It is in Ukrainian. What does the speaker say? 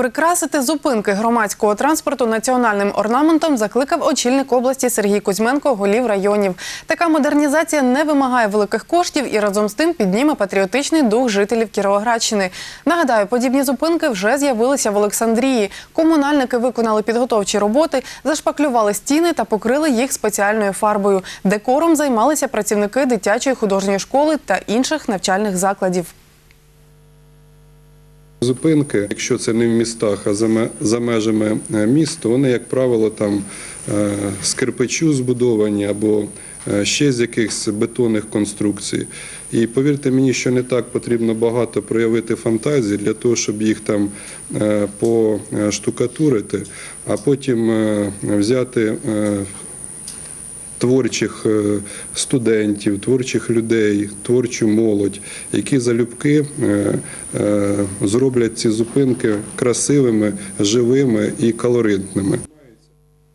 Прикрасити зупинки громадського транспорту національним орнаментом закликав очільник області Сергій Кузьменко голів районів. Така модернізація не вимагає великих коштів і разом з тим підніме патріотичний дух жителів Кіровоградщини. Нагадаю, подібні зупинки вже з'явилися в Олександрії. Комунальники виконали підготовчі роботи, зашпаклювали стіни та покрили їх спеціальною фарбою. Декором займалися працівники дитячої художньої школи та інших навчальних закладів. Зупинки, якщо це не в містах, а за межами е, міст, то вони, як правило, там е, з кирпичу збудовані або е, ще з якихось бетонних конструкцій. І повірте мені, що не так потрібно багато проявити фантазії для того, щоб їх там поштукатурити, а потім взяти творчих е, студентів, творчих людей, творчу молодь, які залюбки е, е, зроблять ці зупинки красивими, живими і колоритними.